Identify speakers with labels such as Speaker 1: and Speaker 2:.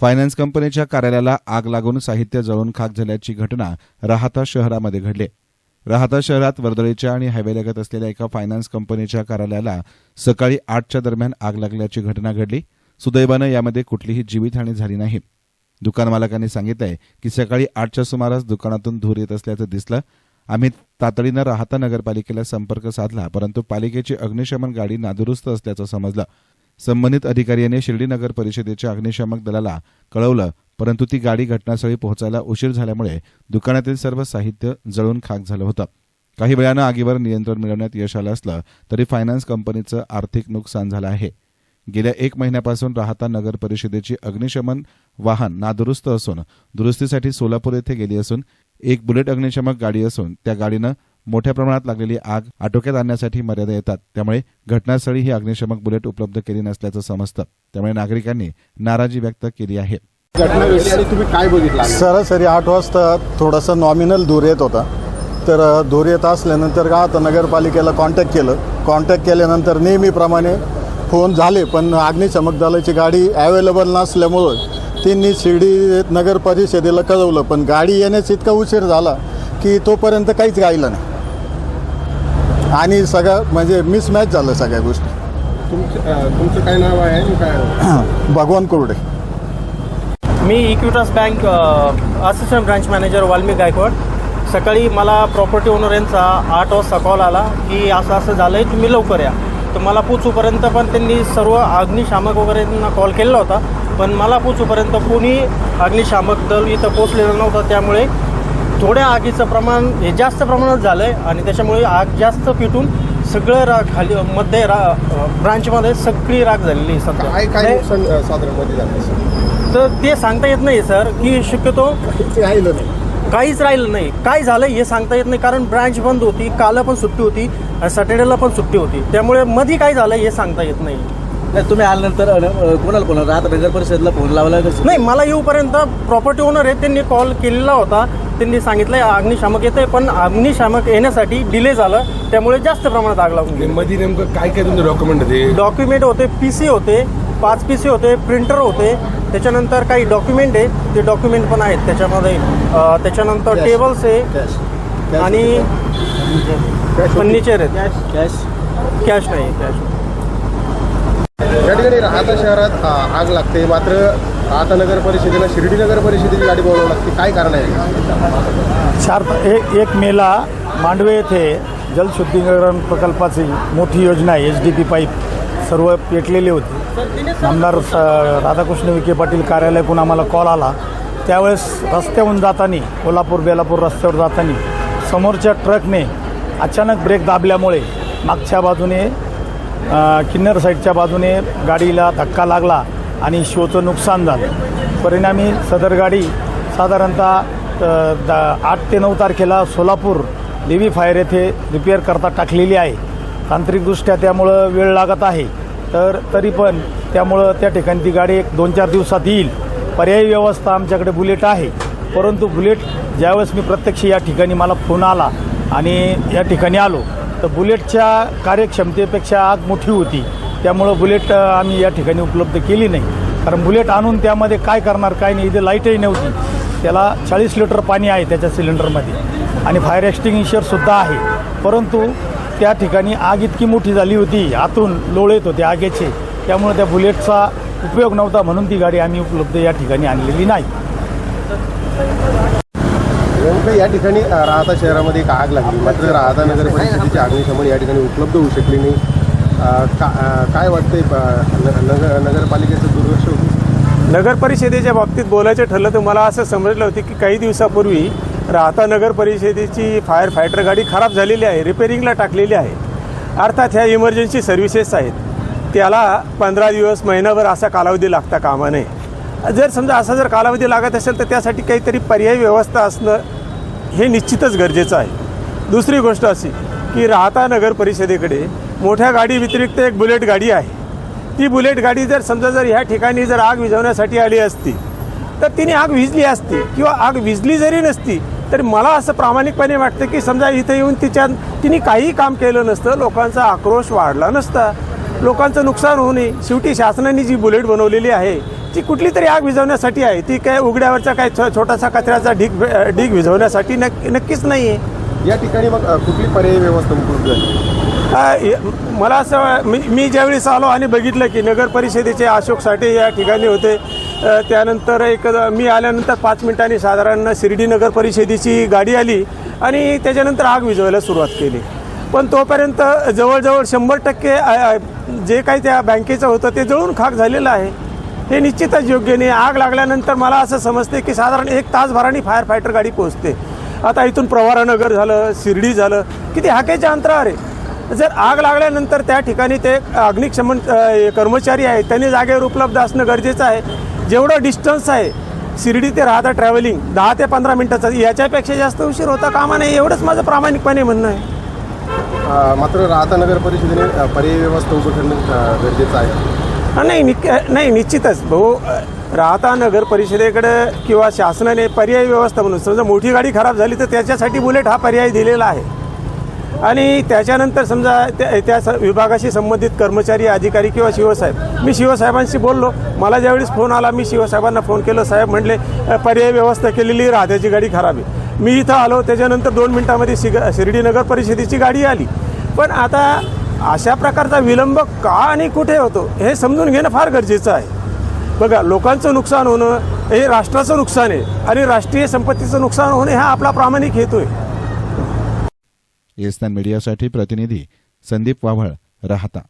Speaker 1: Finance कंपनीच्या कार्यालयाला आग लागून साहित्य जळून खाक झाल्याची घटना राहता शहरामध्ये घडली. राहता शहरात वर्दळीच्या आणि हायवेलगत असलेल्या एका फायनान्स कंपनीच्या कार्यालयाला सकाळी आठच्या दरम्यान आग लागल्याची घटना घडली. सुदैवानं यामध्ये कुठलीही जीवितहानी झाली नाही. दुकानमालकांनी सांगितलंय की सकाळी आठच्या सुमारास दुकानातून धूर येत असल्याचं दिसलं. आम्ही तातडीनं राहता नगरपालिकेला संपर्क साधला परंतु पालिकेची अग्निशमन गाडी नादुरुस्त असल्याचं समजलं. संबंधित अधिकारी यांनी शिर्डी नगर परिषदेच्या अग्निशमक दलाला कळवलं परंतु ती गाडी घटनास्थळी पोहोचायला उशीर झाल्यामुळे दुकानातील सर्व साहित्य जळून खाक झालं होतं. काही वेळानं आगीवर नियंत्रण मिळवण्यात यश आलं असलं तरी फायनान्स कंपनीचं आर्थिक नुकसान झालं आहे. गेल्या एक महिन्यापासून राहता नगर परिषदेची अग्निशमन वाहन नादुरुस्त असून दुरुस्तीसाठी सोलापूर येथे गेली असून एक बुलेट अग्निशमक गाडी असून त्या गाडीनं मोठ्या प्रमाणात लागलेली आग आटोक्यात आणण्यासाठी मर्यादा येतात. त्यामुळे घटनास्थळी ही अग्निशमक बुलेट उपलब्ध केली नसल्याचं समजतं. त्यामुळे नागरिकांनी नाराजी व्यक्त केली आहे.
Speaker 2: तुम्ही काय बघितलं?
Speaker 3: सरासरी आठ वाजता थोडासा नॉमिनल धूर येत होता. तर धूर येत असल्यानंतर का आता नगरपालिकेला कॉन्टॅक्ट केलं? कॉन्टॅक्ट केल्यानंतर नेहमीप्रमाणे फोन झाले पण अग्निशमक दलाची गाडी अवेलेबल नसल्यामुळं त्यांनी शिर्डी नगर परिषदेला कळवलं. पण गाडी येण्यास इतका उशीर झाला की तोपर्यंत काहीच राहिलं नाही. आणि सगळं म्हणजे मिसमॅच झालं सगळ्या गोष्टी.
Speaker 2: तुमचं काय नाव आहे आणि काय
Speaker 3: भगवान कुर्डे.
Speaker 4: मी Equitas bank assistant branch manager Valmik Gaikwad. सकाळी मला प्रॉपर्टी ओनर यांचा आठ वाजता कॉल आला की असं असं झालं आहे तुम्ही लवकर या. तर मला पोचूपर्यंत पण त्यांनी सर्व अग्निशामक वगैरेंना कॉल केलेला होता. पण मला पोचूपर्यंत कोणी अग्निशामक दल इथं पोचलेलं नव्हतं. त्यामुळे थोड्या आगीचं प्रमाण हे जास्त प्रमाणात झालं आहे आणि त्याच्यामुळे आग जास्त पेटून सगळं राग खाली मध्ये रा ब्रांचमध्ये सगळी राग झालेली आहे
Speaker 2: काय काय नुकसान अं,
Speaker 4: तर ते सांगता येत नाही सर की शक्यतो
Speaker 2: ते राहिलं नाही.
Speaker 4: काहीच राहिलं नाही. काय झालं हे सांगता येत नाही कारण ब्रांच बंद होती काल पण सुट्टी होती आणि सॅटर्डेला पण सुट्टी होती. त्यामुळे मध्ये काय झालं हे सांगता येत नाही.
Speaker 5: नाही तुम्ही आल्यानंतर कोणाला फोन राहत नगर परिषदला फोन लावला का?
Speaker 4: नाही मला येऊपर्यंत प्रॉपर्टी ओनर आहे त्यांनी कॉल केलेला होता. त्यांनी सांगितलं अग्निशामक येतंय पण अग्निशामक येण्यासाठी डिले झालं. त्यामुळे जास्त प्रमाणात आग लागून गेली.
Speaker 6: मध्ये नेमकं काय काय तुमचे डॉक्युमेंट होते?
Speaker 4: डॉक्युमेंट होते पी सी होते पाच पी सी होते प्रिंटर होते. त्याच्यानंतर काही डॉक्युमेंट आहे ते डॉक्युमेंट पण आहेत. त्याच्यामध्ये अं, त्याच्यानंतर टेबल्स आहे. आणि फर्निचर आहेत.
Speaker 5: कॅश
Speaker 4: कॅश नाही कॅश
Speaker 2: या ठिकाणी राहता शहरात आग लागते. मात्र राहता नगर परिषदेला शिर्डी नगर परिषदेची गाडी बोलावं लागते. काय कारण आहे?
Speaker 3: चार एक एक मेला मांडवे येथे जलशुद्धीकरण प्रकल्पाची मोठी योजना आहे. एच डी पी पाईप सर्व पेटलेले होते. आमदार स राधाकृष्ण विखे पाटील कार्यालयातून आम्हाला कॉल आला. त्यावेळेस रस्त्याहून जाताना कोल्हापूर बेलापूर रस्त्यावर जाताना समोरच्या ट्रकने अचानक ब्रेक दाबल्यामुळे मागच्या बाजूने किन्नर साईडच्या बाजूने गाडीला धक्का लागला आणि शोचं नुकसान झालं. परिणामी सदर गाडी साधारणतः दा आठ ते नऊ तारखेला सोलापूर देवी फायर येथे रिपेअर करता टाकलेली आहे. तांत्रिकदृष्ट्या त्यामुळं वेळ लागत आहे. तर तरी पण त्यामुळं त्या ठिकाणी ती गाडी एक दोन चार दिवसात येईल. पर्यायी व्यवस्था आमच्याकडे बुलेट आहे. परंतु बुलेट ज्यावेळेस मी प्रत्यक्ष या ठिकाणी मला फोन आला आणि या ठिकाणी आलो तर बुलेटच्या कार्यक्षमतेपेक्षा आग मोठी होती. त्यामुळं बुलेट आम्ही या ठिकाणी उपलब्ध केली नाही. कारण बुलेट आणून त्यामध्ये काय करणार काय नाही इथे लाईटही नव्हती. त्याला चाळीस लिटर पाणी आहे त्याच्या सिलेंडरमध्ये. आणि फायर एक्स्टिंग्विशरसुद्धा आहे. परंतु त्या ठिकाणी आग इतकी मोठी झाली होती आतून लोळ येत होते आगेचे. त्यामुळे त्या बुलेटचा उपयोग नव्हता म्हणून ती गाडी आम्ही उपलब्ध या ठिकाणी आणलेली नाही.
Speaker 2: नेमकं या ठिकाणी राहता शहरामध्ये एक आग लागली. मात्र राहता नगर परिषदेची अग्निशमन या ठिकाणी उपलब्ध होऊ शकली नाही. का- काय वाटतंय नगर नगरपालिकेचं दुर्लक्ष होतं?
Speaker 7: नगर परिषदेच्या बाबतीत बोलायचं ठरलं तर मला असं समजलं होतं की काही दिवसापूर्वी राहता नगर परिषदेची फायर फायटर गाडी खराब झालेली आहे रिपेरिंगला टाकलेली आहे. अर्थात ह्या इमर्जन्सी सर्व्हिसेस आहेत. त्याला पंधरा दिवस महिनाभर असा कालावधी लागता कामा नये. जर समजा असा जर कालावधी लागत असेल तर त्यासाठी काहीतरी पर्यायी व्यवस्था असणं हे निश्चितच गरजेचं आहे. दुसरी गोष्ट अशी की राहता नगर परिषदेकडे मोठ्या गाडी व्यतिरिक्त एक बुलेट गाडी आहे. ती बुलेट गाडी जर समजा जर ह्या ठिकाणी जर आग विझवण्यासाठी आली असती तर तिने आग विझली असती किंवा आग विजली जरी नसती तरी मला असं प्रामाणिकपणे वाटतं की समजा इथं येऊन तिच्या तिने काहीही काम केलं नसतं लोकांचा आक्रोश वाढला नसता. लोकांचं नुकसान होऊ नये. शेवटी शासनाने जी बुलेट बनवलेली आहे ती कुठली तरी आग विझवण्यासाठी आहे ती काय उघड्यावरचा काय छोटासा कचऱ्याचा ढीग ढीग विझवण्यासाठी नक्की नक्कीच नाही आहे
Speaker 2: या ठिकाणी मग कुठली पर्यायी व्यवस्था उपलब्ध
Speaker 7: य- मला असं मी मी ज्यावेळेस आलो आणि बघितलं की नगर परिषदेचे अशोक साठे या ठिकाणी होते त्यानंतर एक मी आल्यानंतर पाच मिनिटांनी साधारण शिर्डी नगर परिषदेची गाडी आली आणि त्याच्यानंतर आग विझवायला सुरुवात केली. पण तोपर्यंत जवळजवळ शंभर टक्के जे काही त्या बँकेचं होतं ते जळून खाक झालेलं आहे. हे निश्चितच योग्य नाही. आग लागल्यानंतर मला असं समजते की साधारण एक तासभराने फायर फायटर गाडी पोहोचते. आता इथून प्रवारानगर झालं शिर्डी झालं किती हाकेच्या अंतरावर आहे. जर आग लागल्यानंतर त्या ठिकाणी ते अग्निशमन कर्मचारी आहेत त्यांनी जागेवर उपलब्ध असणं गरजेचं आहे. जेवढं डिस्टन्स आहे शिर्डी ते राहता ट्रॅव्हलिंग दहा ते पंधरा मिनटाचं याच्यापेक्षा जास्त उशीर होता कामा नाही एवढंच माझं प्रामाणिकपणे म्हणणं आहे.
Speaker 2: मात्र राहता नगर परिषदेने पर्यायी व्यवस्था उभं करणं गरजेचं आहे.
Speaker 7: नाही निक नाही निश्चितच. भाऊ राहता नगर परिषदेकडे किंवा शासनाने पर्यायी व्यवस्था म्हणून समजा मोठी गाडी खराब झाली तर त्याच्यासाठी बुलेट हा पर्याय दिलेला आहे. आणि त्याच्यानंतर समजा त्या त्या स- विभागाशी संबंधित कर्मचारी अधिकारी किंवा शिवसाहेब मी शिवसाहेबांशी बोललो. मला ज्यावेळेस फोन आला मी शिवसाहेबांना फोन केलं. साहेब म्हणले पर्यायी व्यवस्था केलेली राहत्याची गाडी खराब आहे. मी इथं आलो त्याच्यानंतर दोन मिनिटामध्ये शिग शिर्डी नगर परिषदेची गाडी आली. पण आता अशा प्रकारचा विलंब का आणि कुठे होतो हे समजून घेणं फार गरजेचं आहे. बघा लोकांचं नुकसान होणं हे राष्ट्राचं नुकसान आहे आणि राष्ट्रीय संपत्तीचं नुकसान होणे हा आपला प्रामाणिक हेतू आहे.
Speaker 1: येस्तान मीडियासाठी प्रतिनिधी संदीप वाव्हळ राहता.